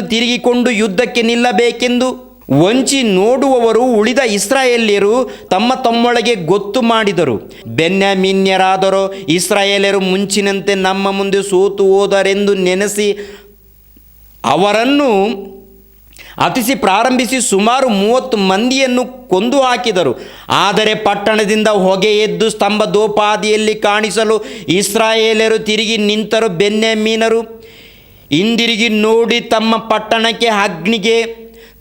ತಿರುಗಿಕೊಂಡು ಯುದ್ಧಕ್ಕೆ ನಿಲ್ಲಬೇಕೆಂದು ವಂಚಿ ನೋಡುವವರು ಉಳಿದ ಇಸ್ರಾಯೇಲ್ಯರು ತಮ್ಮ ತಮ್ಮೊಳಗೆ ಗೊತ್ತು ಮಾಡಿದರು. ಬೆನ್ಯಾಮಿನ್ಯರಾದರೋ, ಇಸ್ರಾಯೇಲ್ಯರು ಮುಂಚಿನಂತೆ ನಮ್ಮ ಮುಂದೆ ಸೋತು ಹೋದರೆಂದು ನೆನೆಸಿ ಅವರನ್ನು ಅತಿಸಿ ಪ್ರಾರಂಭಿಸಿ ಸುಮಾರು ಮೂವತ್ತು ಮಂದಿಯನ್ನು ಕೊಂದು ಹಾಕಿದರು. ಆದರೆ ಪಟ್ಟಣದಿಂದ ಹೊಗೆ ಎದ್ದು ಸ್ತಂಭದೋಪಾದಿಯಲ್ಲಿ ಕಾಣಿಸಲು ಇಸ್ರಾಯೇಲರು ತಿರುಗಿ ನಿಂತರು ಬೆನ್ಯಾಮೀನರು. ಹಿಂದಿರುಗಿ ನೋಡಿ ತಮ್ಮ ಪಟ್ಟಣಕ್ಕೆ ಅಗ್ನಿಗೆ,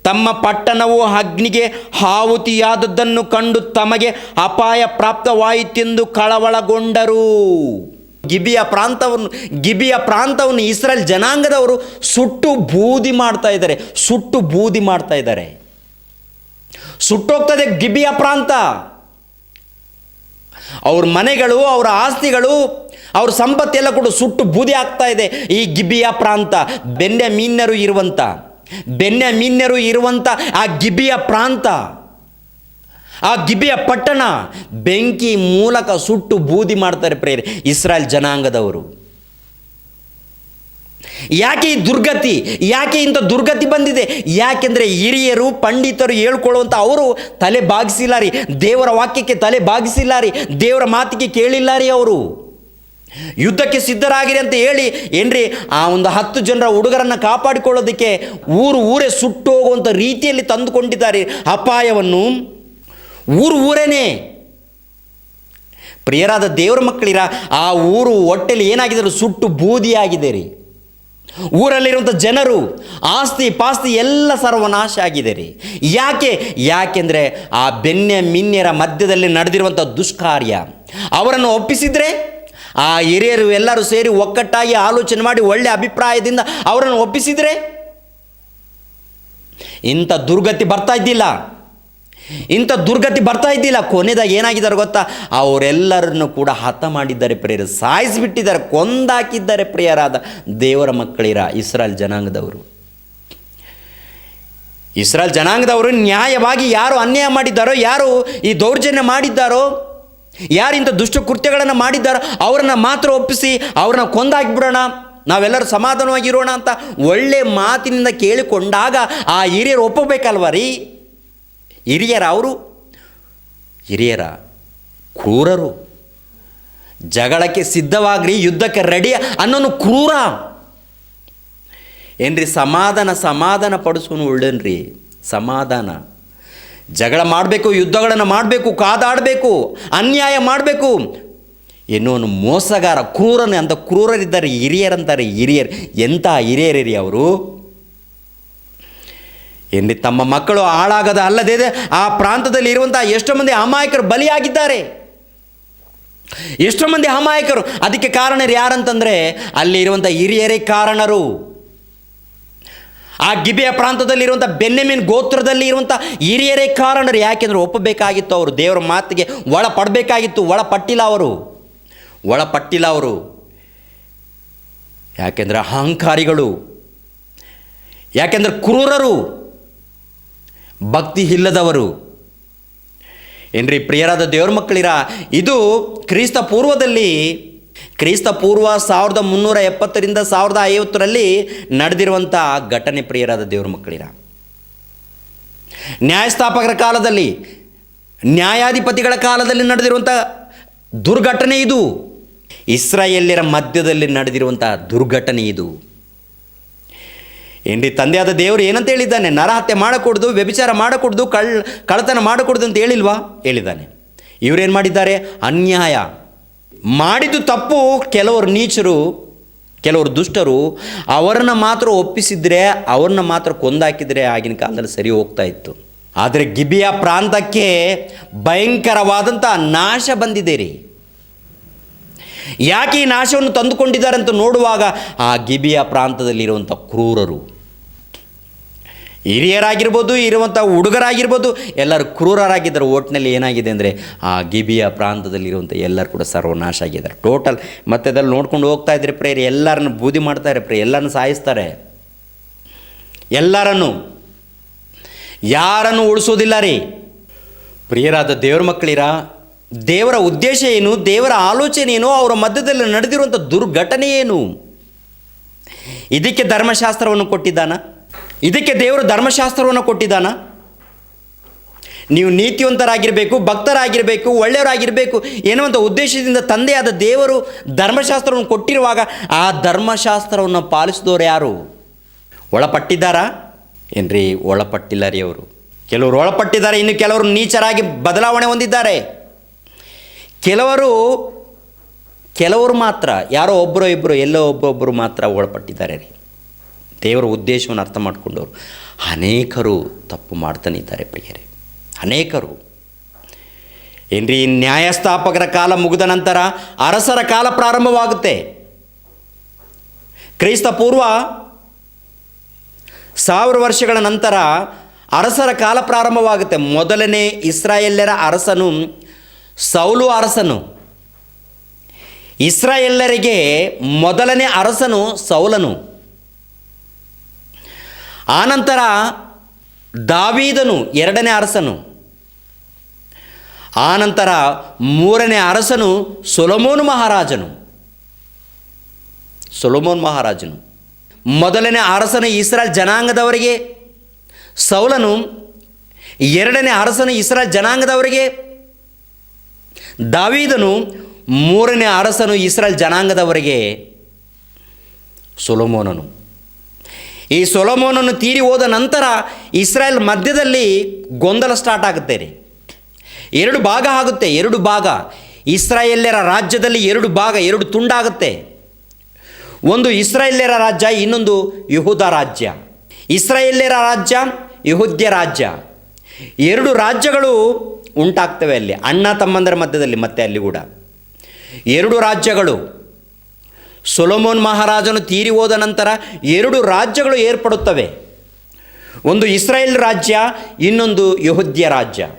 ತಮ್ಮ ಪಟ್ಟಣವು ಅಗ್ನಿಗೆ ಹಾವುತಿಯಾದದ್ದನ್ನು ಕಂಡು ತಮಗೆ ಅಪಾಯ ಪ್ರಾಪ್ತವಾಯಿತೆಂದು ಕಳವಳಗೊಂಡರು. ಗಿಬಿಯ ಪ್ರಾಂತವನ್ನು ಗಿಬಿಯ ಪ್ರಾಂತವನ್ನು ಇಸ್ರೇಲ್ ಜನಾಂಗದವರು ಸುಟ್ಟು ಬೂದಿ ಮಾಡ್ತಾ ಇದ್ದಾರೆ, ಸುಟ್ಟು ಬೂದಿ ಮಾಡ್ತಾ ಇದ್ದಾರೆ. ಸುಟ್ಟೋಗ್ತದೆ ಗಿಬಿಯ ಪ್ರಾಂತ. ಅವ್ರ ಮನೆಗಳು, ಅವರ ಆಸ್ತಿಗಳು ಅವ್ರ ಸಂಪತ್ತೆಲ್ಲ ಕೂಡ ಸುಟ್ಟು ಬೂದಿ ಆಗ್ತಾ ಇದೆ ಈ ಗಿಬಿಯ ಪ್ರಾಂತ. ಬೆನ್ನೆ ಮೀನ್ಯರು ಇರುವಂಥ ಬೆನ್ನೆ ಮೀನ್ಯರು ಇರುವಂಥ ಆ ಗಿಬಿಯ ಪ್ರಾಂತ. ಆ ಗಿಬಿಯ ಪಟ್ಟಣ ಬೆಂಕಿ ಮೂಲಕ ಸುಟ್ಟು ಬೂದಿ ಮಾಡ್ತಾರೆ ಪ್ರೇರೆ ಇಸ್ರಾಯೇಲ್ ಜನಾಂಗದವರು. ಯಾಕೆ ಈ ದುರ್ಗತಿ, ಯಾಕೆ ಇಂಥ ದುರ್ಗತಿ ಬಂದಿದೆ? ಯಾಕೆಂದರೆ ಹಿರಿಯರು, ಪಂಡಿತರು ಹೇಳ್ಕೊಳ್ಳುವಂಥ ಅವರು ತಲೆ ಬಾಗಿಸಿಲ್ಲ ರೀ, ದೇವರ ವಾಕ್ಯಕ್ಕೆ ತಲೆ ಬಾಗಿಸಿಲ್ಲ ರೀ, ದೇವರ ಮಾತಿಗೆ ಕೇಳಿಲ್ಲ ರೀ ಅವರು. ಯುದ್ಧಕ್ಕೆ ಸಿದ್ಧರಾಗಿರಿ ಅಂತ ಹೇಳಿ, ಏನ್ರಿ, ಆ ಒಂದು ಹತ್ತು ಜನರ ಹುಡುಗರನ್ನು ಕಾಪಾಡಿಕೊಳ್ಳೋದಕ್ಕೆ ಊರು ಊರೇ ಸುಟ್ಟು ಹೋಗುವಂಥ ರೀತಿಯಲ್ಲಿ ತಂದುಕೊಂಡಿದ್ದಾರೆ ಅಪಾಯವನ್ನು. ಊರು ಊರೇನೆ. ಪ್ರಿಯರಾದ ದೇವರ ಮಕ್ಕಳಿರ, ಆ ಊರು ಹೊಟ್ಟೆಲಿ ಏನಾಗಿದ್ರು ಸುಟ್ಟು ಬೂದಿಯಾಗಿದೆ ರೀ ಊರಲ್ಲಿರುವಂಥ ಜನರು, ಆಸ್ತಿ ಪಾಸ್ತಿ ಎಲ್ಲ ಸರ್ವನಾಶ ಆಗಿದೆ ರೀ ಯಾಕೆ? ಯಾಕೆಂದರೆ ಆ ಬೆನ್ನೆ ಮಿನ್ಯರ ಮಧ್ಯದಲ್ಲಿ ನಡೆದಿರುವಂಥ ದುಷ್ಕಾರ್ಯ. ಅವರನ್ನು ಒಪ್ಪಿಸಿದ್ರೆ ಆ ಹಿರಿಯರು ಎಲ್ಲರೂ ಸೇರಿ ಒಕ್ಕಟ್ಟಾಗಿ ಆಲೋಚನೆ ಮಾಡಿ ಒಳ್ಳೆ ಅಭಿಪ್ರಾಯದಿಂದ ಅವರನ್ನು ಒಪ್ಪಿಸಿದರೆ ಇಂಥ ದುರ್ಗತಿ ಬರ್ತಾ ಇದ್ದಿಲ್ಲ. ಇಂಥ ದುರ್ಗತಿ ಬರ್ತಾ ಇದ್ದಿಲ್ಲ. ಕೊನೆದಾಗ ಏನಾಗಿದ್ದಾರೆ ಗೊತ್ತಾ? ಅವರೆಲ್ಲರನ್ನು ಕೂಡ ಹತ ಮಾಡಿದ್ದಾರೆ ಪ್ರಿಯರು. ಸಾಯಿಸಿಬಿಟ್ಟಿದ್ದಾರೆ. ಕೊಂದಾಕಿದ್ದಾರೆ ಪ್ರಿಯರಾದ ದೇವರ ಮಕ್ಕಳಿರ ಇಸ್ರಾಲ್ ಜನಾಂಗದವರು. ಇಸ್ರಾಲ್ ಜನಾಂಗದವರು ನ್ಯಾಯವಾಗಿ ಯಾರು ಅನ್ಯಾಯ ಮಾಡಿದ್ದಾರೋ, ಯಾರು ಈ ದೌರ್ಜನ್ಯ ಮಾಡಿದ್ದಾರೋ ಯಾರು ಇಂಥ ದುಷ್ಟ ಕೃತ್ಯಗಳನ್ನು ಮಾಡಿದ್ದಾರೋ ಅವರನ್ನು ಮಾತ್ರ ಒಪ್ಪಿಸಿ ಅವ್ರನ್ನ ಕೊಂದಾಕಿಬಿಡೋಣ. ನಾವೆಲ್ಲರೂ ಸಮಾಧಾನವಾಗಿರೋಣ ಅಂತ ಒಳ್ಳೆ ಮಾತಿನಿಂದ ಕೇಳಿಕೊಂಡಾಗ ಆ ಹಿರಿಯರು ಒಪ್ಪಬೇಕಲ್ವ ರೀ? ಹಿರಿಯರ ಅವರು? ಹಿರಿಯರ ಕ್ರೂರರು. ಜಗಳಕ್ಕೆ ಸಿದ್ಧವಾಗ್ರಿ, ಯುದ್ಧಕ್ಕೆ ರೆಡಿ ಅನ್ನೋನು ಕ್ರೂರ. ಏನ್ರಿ ಸಮಾಧಾನ ಸಮಾಧಾನ ಪಡಿಸೋನು ಒಳ್ಳೆನ್ರಿ? ಸಮಾಧಾನ. ಜಗಳ ಮಾಡಬೇಕು, ಯುದ್ಧಗಳನ್ನು ಮಾಡಬೇಕು, ಕಾದಾಡಬೇಕು, ಅನ್ಯಾಯ ಮಾಡಬೇಕು. ಇನ್ನೊಂದು ಮೋಸಗಾರ, ಕ್ರೂರನೇ ಅಂತ ಕ್ರೂರರಿದ್ದಾರೆ, ಹಿರಿಯರಂತಾರೆ, ಹಿರಿಯರು. ಎಂಥ ಹಿರಿಯರಿರಿ ಅವರು? ಏನ್ರಿ, ತಮ್ಮ ಮಕ್ಕಳು ಹಾಳಾಗದ ಅಲ್ಲದೆ ಆ ಪ್ರಾಂತದಲ್ಲಿ ಇರುವಂಥ ಎಷ್ಟೋ ಮಂದಿ ಅಮಾಯಕರು ಬಲಿಯಾಗಿದ್ದಾರೆ. ಎಷ್ಟೋ ಮಂದಿ ಅಮಾಯಕರು. ಅದಕ್ಕೆ ಕಾರಣರು ಯಾರಂತಂದರೆ, ಅಲ್ಲಿ ಇರುವಂಥ ಹಿರಿಯರೇ ಕಾರಣರು. ಆ ಗಿಬೆಯ ಪ್ರಾಂತದಲ್ಲಿರುವಂಥ ಬೆನ್ನೆಮೀನ್ ಗೋತ್ರದಲ್ಲಿ ಇರುವಂಥ ಹಿರಿಯರೇ ಕಾರಣರು. ಯಾಕೆಂದ್ರೆ ಒಪ್ಪಬೇಕಾಗಿತ್ತು ಅವರು. ದೇವರ ಮಾತಿಗೆ ಒಳಪಡಬೇಕಾಗಿತ್ತು. ಒಳಪಟ್ಟಿಲ್ಲ ಅವರು. ಒಳಪಟ್ಟಿಲ್ಲ ಅವರು. ಯಾಕೆಂದ್ರೆ ಅಹಂಕಾರಿಗಳು. ಯಾಕೆಂದ್ರೆ ಕ್ರೂರರು. ಭಕ್ತಿ ಇಲ್ಲದವರು ಏನ್ರಿ ಪ್ರಿಯರಾದ ದೇವ್ರ ಮಕ್ಕಳಿರ, ಇದು ಕ್ರಿಸ್ತ ಪೂರ್ವದಲ್ಲಿ ಕ್ರಿಸ್ತ ಪೂರ್ವ ಸಾವಿರದ ಮುನ್ನೂರ ಎಪ್ಪತ್ತರಿಂದ ಸಾವಿರದ ಐವತ್ತರಲ್ಲಿ ನಡೆದಿರುವಂಥ ಘಟನೆ ಪ್ರಿಯರಾದ ದೇವ್ರ ಮಕ್ಕಳಿರ. ನ್ಯಾಯಸ್ಥಾಪಕರ ಕಾಲದಲ್ಲಿ, ನ್ಯಾಯಾಧಿಪತಿಗಳ ಕಾಲದಲ್ಲಿ ನಡೆದಿರುವಂಥ ದುರ್ಘಟನೆ ಇದು. ಇಸ್ರಾಯೇಲ್ಯರ ಮಧ್ಯದಲ್ಲಿ ನಡೆದಿರುವಂಥ ದುರ್ಘಟನೆ ಇದು. ಏನ್ರಿ, ತಂದೆಯಾದ ದೇವರು ಏನಂತ ಹೇಳಿದ್ದಾನೆ? ನರಹತ್ಯೆ ಮಾಡಕೂಡ್ದು, ವ್ಯಭಿಚಾರ ಮಾಡಕೂಡ್ದು, ಕಳ್, ಕಳ್ಳತನ ಮಾಡಕೂಡ್ದು ಅಂತ ಹೇಳಿಲ್ವಾ? ಹೇಳಿದ್ದಾನೆ. ಇವರೇನು ಮಾಡಿದ್ದಾರೆ? ಅನ್ಯಾಯ. ಮಾಡಿದ್ದು ತಪ್ಪು ಕೆಲವರು ನೀಚರು, ಕೆಲವರು ದುಷ್ಟರು, ಅವರನ್ನು ಮಾತ್ರ ಒಪ್ಪಿಸಿದರೆ, ಅವ್ರನ್ನ ಮಾತ್ರ ಕೊಂದಾಕಿದರೆ ಆಗಿನ ಕಾಲದಲ್ಲಿ ಸರಿ ಹೋಗ್ತಾ ಇತ್ತು. ಆದರೆ ಗಿಬಿಯ ಪ್ರಾಂತಕ್ಕೆ ಭಯಂಕರವಾದಂಥ ನಾಶ ಬಂದಿದೆ ರೀ. ಯಾಕೆ ಈ ನಾಶವನ್ನು ತಂದುಕೊಂಡಿದ್ದಾರೆ ಅಂತ ನೋಡುವಾಗ ಆ ಗಿಬಿಯ ಪ್ರಾಂತದಲ್ಲಿರುವಂಥ ಕ್ರೂರರು. ಹಿರಿಯರಾಗಿರ್ಬೋದು, ಇರುವಂಥ ಹುಡುಗರಾಗಿರ್ಬೋದು, ಎಲ್ಲರೂ ಕ್ರೂರರಾಗಿದ್ದಾರೆ ಓಟ್ನಲ್ಲಿ ಏನಾಗಿದೆ ಅಂದರೆ ಆ ಗಿಬಿಯ ಪ್ರಾಂತದಲ್ಲಿರುವಂಥ ಎಲ್ಲರೂ ಕೂಡ ಸರ್ವನಾಶ ಆಗಿದ್ದಾರೆ. ಟೋಟಲ್ ಮತ್ತೆ ಅದ್ರಲ್ಲಿ ನೋಡ್ಕೊಂಡು ಹೋಗ್ತಾ ಇದ್ರೆ ಪ್ರೇಯರ್ ಎಲ್ಲರನ್ನು ಬೂದಿ ಮಾಡ್ತಾರೆ ಪ್ರೇ ಎಲ್ಲರನ್ನು ಸಾಯಿಸ್ತಾರೆ. ಎಲ್ಲರನ್ನು. ಯಾರನ್ನು ಉಳಿಸೋದಿಲ್ಲ ರೀ? ಪ್ರಿಯರಾದ ದೇವ್ರ ಮಕ್ಕಳಿರ, ದೇವರ ಉದ್ದೇಶ ಏನು, ದೇವರ ಆಲೋಚನೆ ಏನು, ಅವರ ಮಧ್ಯದಲ್ಲಿ ನಡೆದಿರುವಂಥ ದುರ್ಘಟನೆ ಏನು? ಇದಕ್ಕೆ ಧರ್ಮಶಾಸ್ತ್ರವನ್ನು ಕೊಟ್ಟಿದ್ದಾನ? ಇದಕ್ಕೆ ದೇವರು ಧರ್ಮಶಾಸ್ತ್ರವನ್ನು ಕೊಟ್ಟಿದ್ದಾನ. ನೀವು ನೀತಿವಂತರಾಗಿರಬೇಕು, ಭಕ್ತರಾಗಿರಬೇಕು, ಒಳ್ಳೆಯವರಾಗಿರಬೇಕು ಎನ್ನುವಂಥ ಉದ್ದೇಶದಿಂದ ತಂದೆಯಾದ ದೇವರು ಧರ್ಮಶಾಸ್ತ್ರವನ್ನು ಕೊಟ್ಟಿರುವಾಗ ಆ ಧರ್ಮಶಾಸ್ತ್ರವನ್ನು ಪಾಲಿಸಿದವರು ಯಾರು? ಒಳಪಟ್ಟಿದ್ದಾರಾ? ಏನ್ರಿ ಒಳಪಟ್ಟಿಲ್ಲ ರೀ ಅವರು. ಕೆಲವರು ಒಳಪಟ್ಟಿದ್ದಾರೆ, ಇನ್ನು ಕೆಲವರು ನೀಚರಾಗಿ ಬದಲಾವಣೆ ಹೊಂದಿದ್ದಾರೆ. ಕೆಲವರು ಕೆಲವರು ಮಾತ್ರ, ಯಾರೋ ಒಬ್ಬರೋ ಇಬ್ಬರು, ಎಲ್ಲೋ ಒಬ್ಬೊಬ್ಬರು ಮಾತ್ರ ಒಳಪಟ್ಟಿದ್ದಾರೆ ರೀ. ದೇವರ ಉದ್ದೇಶವನ್ನು ಅರ್ಥ ಮಾಡಿಕೊಂಡವರು. ಅನೇಕರು ತಪ್ಪು ಮಾಡ್ತಾನೆ ಇದ್ದಾರೆ ಪ್ರಿಯರೇ. ಅನೇಕರು. ಏನ್ರಿ, ನ್ಯಾಯಸ್ಥಾಪಕರ ಕಾಲ ಮುಗಿದ ನಂತರ ಅರಸರ ಕಾಲ ಪ್ರಾರಂಭವಾಗುತ್ತೆ. ಕ್ರೈಸ್ತ ಪೂರ್ವ ಸಾವಿರ ವರ್ಷಗಳ ನಂತರ ಅರಸರ ಕಾಲ ಪ್ರಾರಂಭವಾಗುತ್ತೆ. ಮೊದಲನೇ ಇಸ್ರಾಯೇಲ್ಯರ ಅರಸನು ಸೌಲು ಅರಸನು. ಇಸ್ರಾಯೇಲರಿಗೆ ಮೊದಲನೇ ಅರಸನು ಸೌಲನು. ಆನಂತರ ದಾವೀದನು ಎರಡನೇ ಅರಸನು. ಆನಂತರ ಮೂರನೇ ಅರಸನು ಸೊಲಮೋನ್ ಮಹಾರಾಜನು. ಸೊಲಮೋನ್ ಮಹಾರಾಜನು. ಮೊದಲನೇ ಅರಸನು ಇಸ್ರಾಲ್ ಜನಾಂಗದವರಿಗೆ. ಸೌಲನು ಎರಡನೇ ಅರಸನು ಇಸ್ರಾಲ್ ಜನಾಂಗದವರಿಗೆ. ದಾವೀದನು ಮೂರನೇ ಅರಸನು ಇಸ್ರಾಲ್ ಜನಾಂಗದವರಿಗೆ. ಸೊಲೊಮೋನನು. ಈ ಸೊಲೊಮೋನನ್ನು ತೀರಿ ಹೋದ ನಂತರ ಇಸ್ರಾಯೇಲ್ ಮಧ್ಯದಲ್ಲಿ ಗೊಂದಲ ಸ್ಟಾರ್ಟ್ ಆಗುತ್ತೆ ರೀ. ಎರಡು ಭಾಗ ಆಗುತ್ತೆ, ಎರಡು ಭಾಗ. ಇಸ್ರಾಯೇಲ್ಯರ ರಾಜ್ಯದಲ್ಲಿ ಎರಡು ಭಾಗ, ಎರಡು ತುಂಡಾಗುತ್ತೆ ಒಂದು ಇಸ್ರಾಯೇಲ್ಯರ ರಾಜ್ಯ, ಇನ್ನೊಂದು ಯಹೂದ ರಾಜ್ಯ. ಇಸ್ರಾಯೇಲ್ಯರ ರಾಜ್ಯ, ಯಹೂದ್ಯ ರಾಜ್ಯ. ಎರಡು ರಾಜ್ಯಗಳು ಉಂಟಾಗ್ತವೆ ಅಲ್ಲಿ, ಅಣ್ಣ ತಮ್ಮಂದರ ಮಧ್ಯದಲ್ಲಿ ಮತ್ತೆ ಅಲ್ಲಿ ಕೂಡ. ಎರಡು ರಾಜ್ಯಗಳು. ಸೊಲೊಮೋನ್ ಮಹಾರಾಜನು ತೀರಿ ಹೋದ ನಂತರ ಎರಡು ರಾಜ್ಯಗಳು ಏರ್ಪಡುತ್ತವೆ. ಒಂದು ಇಸ್ರಾಯೇಲ್ ರಾಜ್ಯ, ಇನ್ನೊಂದು ಯಹೂದ್ಯ ರಾಜ್ಯ.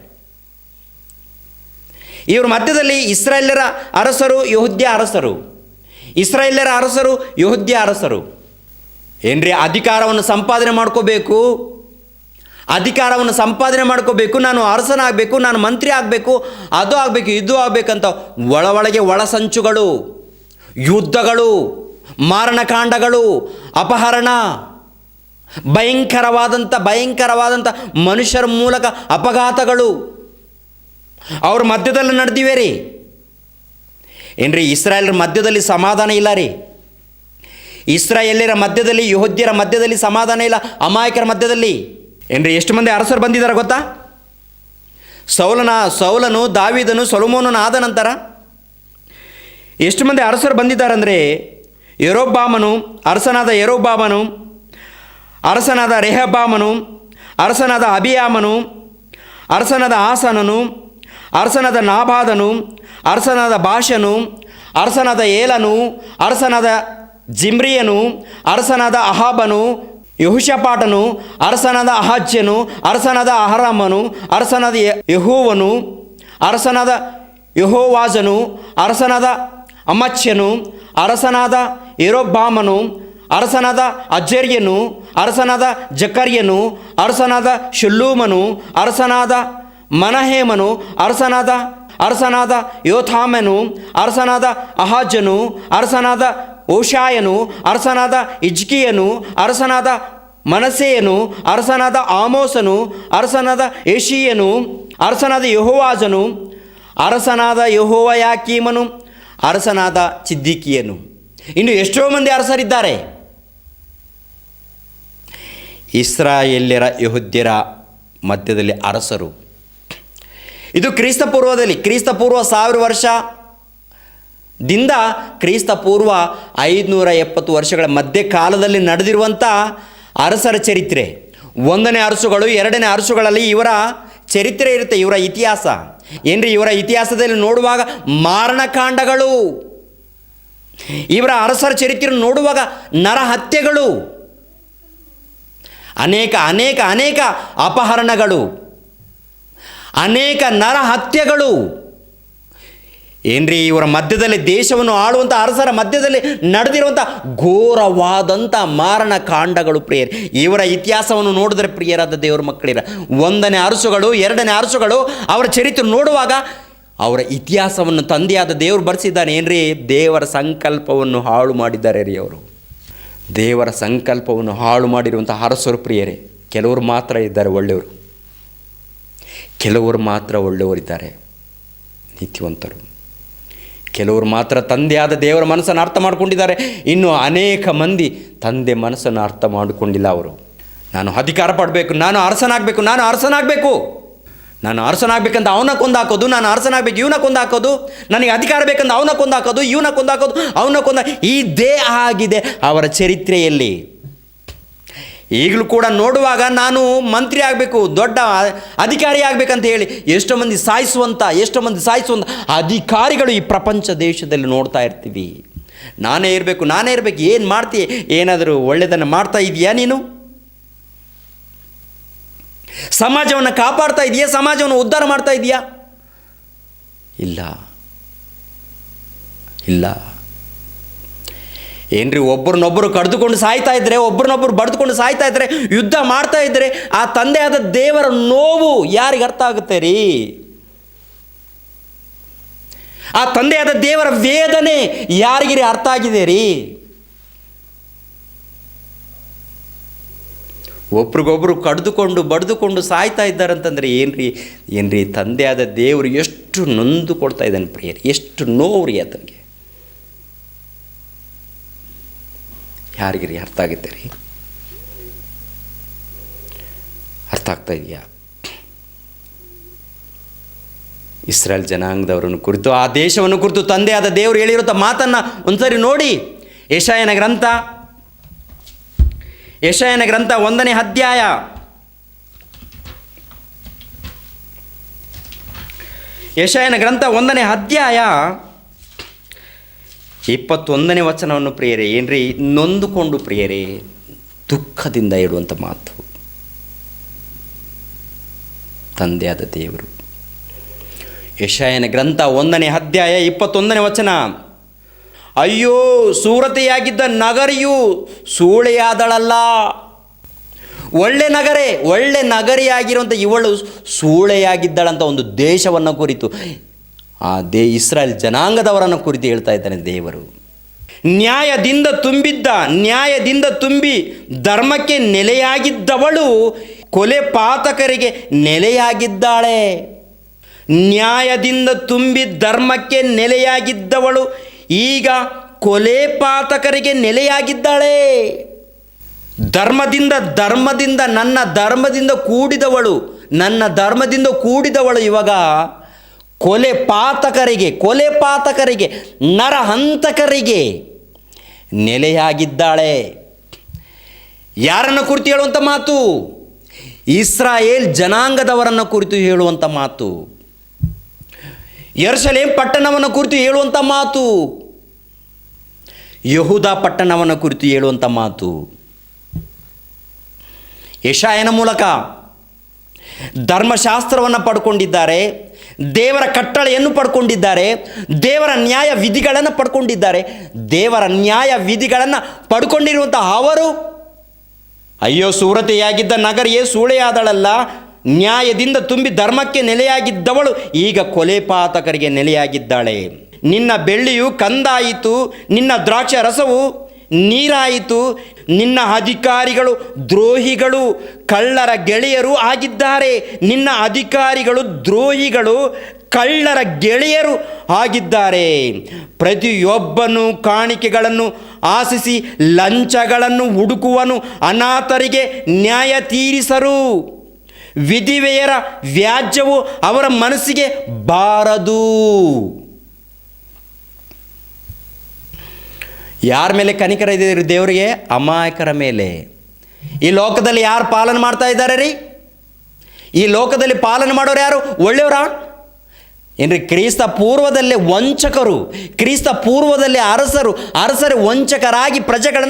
ಇವರ ಮಧ್ಯದಲ್ಲಿ ಇಸ್ರಾಯೇಲರ ಅರಸರು, ಯಹೂದ್ಯ ಅರಸರು. ಇಸ್ರಾಯೇಲರ ಅರಸರು, ಯಹೂದ್ಯ ಅರಸರು. ಏನ್ರಿ, ಅಧಿಕಾರವನ್ನು ಸಂಪಾದನೆ ಮಾಡ್ಕೋಬೇಕು? ಅಧಿಕಾರವನ್ನು ಸಂಪಾದನೆ ಮಾಡ್ಕೋಬೇಕು, ನಾನು ಅರಸನಾಗಬೇಕು, ನಾನು ಮಂತ್ರಿ ಆಗಬೇಕು, ಅದು ಆಗಬೇಕು, ಇದು ಆಗಬೇಕಂತ ಒಳ ಒಳಗೆ ಒಳಸಂಚುಗಳು. ಯುದ್ಧಗಳು, ಮಾರಣಕಾಂಡಗಳು, ಅಪಹರಣ ಭಯಂಕರವಾದಂಥ ಭಯಂಕರವಾದಂಥ ಮನುಷ್ಯರ ಮೂಲಕ ಅಪಘಾತಗಳು. ಅವ್ರ ಮಧ್ಯದಲ್ಲಿ ನಡೆದಿವೆ ರೀ. ಏನ್ರಿ, ಇಸ್ರಾಯೇಲರ ಮಧ್ಯದಲ್ಲಿ ಸಮಾಧಾನ ಇಲ್ಲ ರೀ. ಇಸ್ರಾಯೇಲ್ಯರ ಮಧ್ಯದಲ್ಲಿ, ಯಹೋದ್ಯರ ಮಧ್ಯದಲ್ಲಿ ಸಮಾಧಾನ ಇಲ್ಲ, ಅಮಾಯಕರ ಮಧ್ಯದಲ್ಲಿ. ಏನ್ರಿ, ಎಷ್ಟು ಮಂದಿ ಅರಸರು ಬಂದಿದ್ದಾರೆ ಗೊತ್ತಾ? ಸೌಲನ, ಸೌಲನು, ದಾವಿದನು, ಸೊಲಮೋನನು ಆದ ನಂತರ ಎಷ್ಟು ಮಂದಿ ಅರಸರು ಬಂದಿದ್ದಾರೆ ಅಂದರೆ ಯರೋಬ್ಬಾಮನು, ಅರಸನಾದ ಯರೋಬ್ಬಾಮನು, ಅರಸನಾದ ರೆಹಬಾಮನು ಅರಸನಾದ ಅಭಿಯಾಮನು ಅರಸನಾದ ಆಸನನು, ಅರಸನಾದ ನಾಬಾದನು, ಅರಸನಾದ ಭಾಷನು ಅರಸನಾದ ಏಲನು, ಅರಸನಾದ ಜಿಮ್ರಿಯನು, ಅರಸನಾದ ಅಹಾಬನು ಯಹುಷಪಾಟನು ಅರಸನಾದ ಅಹಾಜ್ಯನು, ಅರಸನಾದ ಅಹರಾಮನು, ಅರಸನಾದ ಯೆಹೋವನು, ಅರಸನಾದ ಯಹೋವಾಜನು, ಅರಸನಾದ ಅಮಚ್ಯನು, ಅರಸನಾದ ಏರೋಬಾಮನು ಅರಸನಾದ ಅಜ್ಜರ್ಯನು ಅರಸನಾದ ಜಕರ್ಯನು, ಅರಸನಾದ ಶುಲ್ಲೂಮನು, ಅರಸನಾದ ಮನಹೇಮನು, ಅರಸನಾದ ಅರಸನಾದ ಯೋಥಾಮನು, ಅರಸನಾದ ಅಹಾಜನು, ಅರಸನಾದ ಓಷಾಯನು, ಅರಸನಾದ ಇಜ್ಕಿಯನು ಅರಸನಾದ ಮನಸೆಯನು ಅರಸನಾದ ಆಮೋಸನು, ಅರಸನಾದ ಏಷಿಯನು ಅರಸನಾದ ಯಹೋವಾಜನು, ಅರಸನಾದ ಯಹೋವಯಾಕೀಮನು ಅರಸನಾದ ಚಿದ್ದಿಕಿಯನು. ಇನ್ನು ಎಷ್ಟೋ ಮಂದಿ ಅರಸರಿದ್ದಾರೆ. ಇಸ್ರಾಯೇಲ್ಯರ ಯಹುದ್ಯರ ಮಧ್ಯದಲ್ಲಿ ಅರಸರು. ಇದು ಕ್ರಿಸ್ತಪೂರ್ವದಲ್ಲಿ ಪೂರ್ವದಲ್ಲಿ, ಕ್ರಿಸ್ತ ಪೂರ್ವ ಸಾವಿರ ವರ್ಷ ದಿಂದ ಕ್ರಿಸ್ತ ಪೂರ್ವ ಐದುನೂರ ಎಪ್ಪತ್ತು ವರ್ಷಗಳ ಮಧ್ಯ ಕಾಲದಲ್ಲಿ ನಡೆದಿರುವಂಥ ಅರಸರ ಚರಿತ್ರೆ. ಒಂದನೇ ಅರಸುಗಳು, ಎರಡನೇ ಅರಸುಗಳಲ್ಲಿ ಇವರ ಚರಿತ್ರೆ ಇರುತ್ತೆ, ಇವರ ಇತಿಹಾಸ. ಏನ್ರಿ, ಇವರ ಇತಿಹಾಸದಲ್ಲಿ ನೋಡುವಾಗ ಮಾರಣಕಾಂಡಗಳು. ಇವರ ಅರಸರ ಚರಿತ್ರೆ ನೋಡುವಾಗ ನರಹತ್ಯೆಗಳು. ಅನೇಕ ಅನೇಕ ಅನೇಕ ಅಪಹರಣಗಳು. ಅನೇಕ ನರಹತ್ಯೆಗಳು. ಏನ್ರಿ, ಇವರ ಮಧ್ಯದಲ್ಲಿ ದೇಶವನ್ನು ಆಳುವಂಥ ಅರಸರ ಮಧ್ಯದಲ್ಲಿ ನಡೆದಿರುವಂಥ ಘೋರವಾದಂಥ ಮಾರಣ ಕಾಂಡಗಳು ಪ್ರಿಯರ್. ಇವರ ಇತಿಹಾಸವನ್ನು ನೋಡಿದ್ರೆ ಪ್ರಿಯರಾದ ದೇವರ ಮಕ್ಕಳಿರ. ಒಂದನೇ ಅರಸುಗಳು, ಎರಡನೇ ಅರಸುಗಳು, ಅವರ ಚರಿತ್ರೆ ನೋಡುವಾಗ ಅವರ ಇತಿಹಾಸವನ್ನು ತಂದೆಯಾದ ದೇವರು ಬರೆಸಿದ್ದಾನೆ. ಏನ್ರಿ, ದೇವರ ಸಂಕಲ್ಪವನ್ನು ಹಾಳು ಮಾಡಿದ್ದಾರೆ ರೀ ಅವರು. ದೇವರ ಸಂಕಲ್ಪವನ್ನು ಹಾಳು ಮಾಡಿರುವಂಥ ಅರಸರು ಪ್ರಿಯರೇ, ಕೆಲವರು ಮಾತ್ರ ಇದ್ದಾರೆ, ಒಳ್ಳೆಯವರು. ಕೆಲವರು ಮಾತ್ರ ಒಳ್ಳೆಯವರಿದ್ದಾರೆ, ನೀತಿವಂತರು. ಕೆಲವರು ಮಾತ್ರ ತಂದೆಯಾದ ದೇವರ ಮನಸ್ಸನ್ನು ಅರ್ಥ ಮಾಡಿಕೊಂಡಿದ್ದಾರೆ. ಇನ್ನು ಅನೇಕ ಮಂದಿ ತಂದೆ ಮನಸ್ಸನ್ನು ಅರ್ಥ ಮಾಡಿಕೊಂಡಿಲ್ಲ ಅವರು. ನಾನು ಅಧಿಕಾರ ಪಡಬೇಕು, ನಾನು ಅರಸನಾಗಬೇಕು ನಾನು ಅರಸನಾಗಬೇಕು. ನಾನು ಅರಸನಾಗಬೇಕಂತ ಅವನ ಕೊಂದಾಕೋದು, ನಾನು ಅರಸನಾಗಬೇಕು, ಇವನ ಕೊಂದಾಕೋದು, ನನಗೆ ಅಧಿಕಾರ ಬೇಕಂತ ಅವನ ಕೊಂದಾಕೋದು, ಇವನ ಕೊಂದಾಕೋದು, ಅವನ ಕೊಂದ ಇದೇ ಆಗಿದೆ ಅವರ ಚರಿತ್ರೆಯಲ್ಲಿ. ಈಗಲೂ ಕೂಡ ನೋಡುವಾಗ ನಾನು ಮಂತ್ರಿ ಆಗಬೇಕು, ದೊಡ್ಡ ಅಧಿಕಾರಿ ಆಗಬೇಕಂತ ಹೇಳಿ ಎಷ್ಟೋ ಮಂದಿ ಸಾಯಿಸುವಂಥ ಎಷ್ಟೋ ಮಂದಿ ಸಾಯಿಸುವಂಥ ಅಧಿಕಾರಿಗಳು ಈ ಪ್ರಪಂಚ ದೇಶದಲ್ಲಿ ನೋಡ್ತಾ ಇರ್ತೀವಿ. ನಾನೇ ಇರಬೇಕು ನಾನೇ ಇರಬೇಕು, ಏನು ಮಾಡ್ತೀಯ ಏನಾದರೂ ಒಳ್ಳೆಯದನ್ನು ಮಾಡ್ತಾ ಇದೆಯಾ ನೀನು? ಸಮಾಜವನ್ನು ಕಾಪಾಡ್ತಾ ಇದೆಯಾ, ಸಮಾಜವನ್ನು ಉದ್ಧಾರ ಮಾಡ್ತಾ ಇದೆಯಾ? ಇಲ್ಲ. ಇಲ್ಲ. ಏನ್ರಿ ಒಬ್ಬರನ್ನೊಬ್ಬರು ಕಡ್ದುಕೊಂಡು ಸಾಯ್ತಾ ಇದ್ರೆ ಒಬ್ಬರನ್ನೊಬ್ಬರು ಬಡ್ದುಕೊಂಡು ಸಾಯ್ತಾ ಇದ್ರೆ, ಯುದ್ಧ ಮಾಡ್ತಾ ಇದ್ರೆ, ಆ ತಂದೆಯಾದ ದೇವರ ನೋವು ಯಾರಿಗೆ ಅರ್ಥ ಆಗುತ್ತೆ ರೀ? ಆ ತಂದೆಯಾದ ದೇವರ ವೇದನೆ ಯಾರಿಗಿರಿ ಅರ್ಥ ಆಗಿದೆ ರೀ? ಒಬ್ರಿಗೊಬ್ರು ಕಡಿದುಕೊಂಡು, ಬಡಿದುಕೊಂಡು ಸಾಯ್ತಾ ಇದ್ದಾರಂತಂದ್ರೆ ಏನ್ರಿ ಏನ್ರಿ ತಂದೆಯಾದ ದೇವರು ಎಷ್ಟು ನೊಂದು ಕೊಡ್ತಾ ಇದ್ದಾನೆ ಪ್ರಿಯರಿ, ಎಷ್ಟು ನೋವು ರೀ ಆತನಿಗೆ ಯಾರಿಗಿರಿ ಅರ್ಥ ಆಗುತ್ತೆ ರೀ ಅರ್ಥ ಆಗ್ತಾ ಇದೆಯಾ? ಇಸ್ರೇಲ್ ಜನಾಂಗದವರನ್ನು ಕುರಿತು, ಆ ದೇಶವನ್ನು ಕುರಿತು ತಂದೆಯಾದ ದೇವರು ಹೇಳಿರುವಂಥ ಮಾತನ್ನು ಒಂದ್ಸರಿ ನೋಡಿ. ಯಶಾಯನ ಗ್ರಂಥ. ಯಶಾಯನ ಗ್ರಂಥ ಒಂದನೇ ಅಧ್ಯಾಯ. ಯಶಾಯನ ಗ್ರಂಥ ಒಂದನೇ ಅಧ್ಯಾಯ. ಇಪ್ಪತ್ತೊಂದನೇ ವಚನವನ್ನು ಪ್ರಿಯರೇ, ಏನ್ರಿ? ನೊಂದುಕೊಂಡು ಪ್ರಿಯರೇ, ದುಃಖದಿಂದ ಇಡುವಂಥ ಮಾತು. ತಂದೆಯಾದ ದೇವರು. ಯಶಾಯನ ಗ್ರಂಥ ಒಂದನೇ ಅಧ್ಯಾಯ ಇಪ್ಪತ್ತೊಂದನೇ ವಚನ. ಅಯ್ಯೋ, ಸೂರತೆಯಾಗಿದ್ದ ನಗರಿಯು ಸೂಳೆಯಾದಳಲ್ಲ. ಒಳ್ಳೆ ನಗರೆ, ಒಳ್ಳೆ ನಗರಿಯಾಗಿರುವಂಥ ಇವಳು ಸೂಳೆಯಾಗಿದ್ದಳಂತ ಒಂದು ದೇಶವನ್ನು ಕುರಿತು ಆ ದೇ ಇಸ್ರಾಯೇಲ್ ಜನಾಂಗದವರನ್ನು ಕುರಿತು ಹೇಳ್ತಾ ಇದ್ದಾನೆ ದೇವರು. ನ್ಯಾಯದಿಂದ ತುಂಬಿದ್ದ, ನ್ಯಾಯದಿಂದ ತುಂಬಿ ಧರ್ಮಕ್ಕೆ ನೆಲೆಯಾಗಿದ್ದವಳು ಕೊಲೆ ಪಾತಕರಿಗೆ ನೆಲೆಯಾಗಿದ್ದಾಳೆ. ನ್ಯಾಯದಿಂದ ತುಂಬಿ ಧರ್ಮಕ್ಕೆ ನೆಲೆಯಾಗಿದ್ದವಳು ಈಗ ಕೊಲೆ ಪಾತಕರಿಗೆ ನೆಲೆಯಾಗಿದ್ದಾಳೆ. ಧರ್ಮದಿಂದ ಧರ್ಮದಿಂದ ನನ್ನ ಧರ್ಮದಿಂದ ಕೂಡಿದವಳು, ನನ್ನ ಧರ್ಮದಿಂದ ಕೂಡಿದವಳು ಇವಾಗ ಕೊಲೆ ಪಾತಕರಿಗೆ ಕೊಲೆ ಪಾತಕರಿಗೆ, ನರಹಂತಕರಿಗೆ ನೆಲೆಯಾಗಿದ್ದಾಳೆ. ಯಾರನ್ನು ಕುರಿತು ಹೇಳುವಂಥ ಮಾತು? ಇಸ್ರಾಯೇಲ್ ಜನಾಂಗದವರನ್ನು ಕುರಿತು ಹೇಳುವಂಥ ಮಾತು. ಯರ್ಷಲೇಂ ಪಟ್ಟಣವನ್ನು ಕುರಿತು ಹೇಳುವಂಥ ಮಾತು. ಯಹುದ ಪಟ್ಟಣವನ್ನು ಕುರಿತು ಹೇಳುವಂಥ ಮಾತು. ಯಶಾಯನ ಮೂಲಕ ಧರ್ಮಶಾಸ್ತ್ರವನ್ನು ಪಡ್ಕೊಂಡಿದ್ದಾರೆ. ದೇವರ ಕಟ್ಟಳೆಯನ್ನು ಪಡ್ಕೊಂಡಿದ್ದಾರೆ, ದೇವರ ನ್ಯಾಯ ವಿಧಿಗಳನ್ನು ಪಡ್ಕೊಂಡಿದ್ದಾರೆ, ದೇವರ ನ್ಯಾಯ ವಿಧಿಗಳನ್ನು ಪಡ್ಕೊಂಡಿರುವಂಥ ಅವರು ಅಯ್ಯೋ ಸೂರತೆಯಾಗಿದ್ದ ನಗರಿಯೇ ಸೂಳೆಯಾದಳಲ್ಲ ನ್ಯಾಯದಿಂದ ತುಂಬಿ ಧರ್ಮಕ್ಕೆ ನೆಲೆಯಾಗಿದ್ದವಳು, ಈಗ ಕೊಲೆ ಪಾತಕರಿಗೆ ನೆಲೆಯಾಗಿದ್ದಾಳೆ. ನಿನ್ನ ಬೆಳ್ಳಿಯು ಕಂದಾಯಿತು, ನಿನ್ನ ದ್ರಾಕ್ಷ ರಸವು ನೀರಾಯಿತು. ನಿನ್ನ ಅಧಿಕಾರಿಗಳು ದ್ರೋಹಿಗಳು, ಕಳ್ಳರ ಗೆಳೆಯರು ಆಗಿದ್ದಾರೆ. ನಿನ್ನ ಅಧಿಕಾರಿಗಳು ದ್ರೋಹಿಗಳು, ಕಳ್ಳರ ಗೆಳೆಯರು ಆಗಿದ್ದಾರೆ. ಪ್ರತಿಯೊಬ್ಬನು ಕಾಣಿಕೆಗಳನ್ನು ಆಶಿಸಿ, ಲಂಚಗಳನ್ನು ಹುಡುಕುವನು, ಅನಾಥರಿಗೆ ನ್ಯಾಯ ತೀರಿಸರು. ವಿಧಿವೆಯರ ವ್ಯಾಜ್ಯವು ಅವರ ಮನಸ್ಸಿಗೆ ಬಾರದು. ಯಾರ ಮೇಲೆ ಕನಿಕರ ಇದೆ ದೇವರಿಗೆ? ಅಮಾಯಕರ ಮೇಲೆ. ಈ ಲೋಕದಲ್ಲಿ ಯಾರು ಪಾಲನೆ ಮಾಡ್ತಾ ಇದ್ದಾರೆ ರೀ? ಈ ಲೋಕದಲ್ಲಿ ಪಾಲನೆ ಮಾಡೋರು ಯಾರು? ಒಳ್ಳೆಯವರ? ಏನ್ರಿ, ಕ್ರಿಸ್ತ ಪೂರ್ವದಲ್ಲೇ ವಂಚಕರು, ಕ್ರಿಸ್ತ ಪೂರ್ವದಲ್ಲಿ ಅರಸರು ಅರಸರು ವಂಚಕರಾಗಿ ಪ್ರಜೆಗಳನ್ನು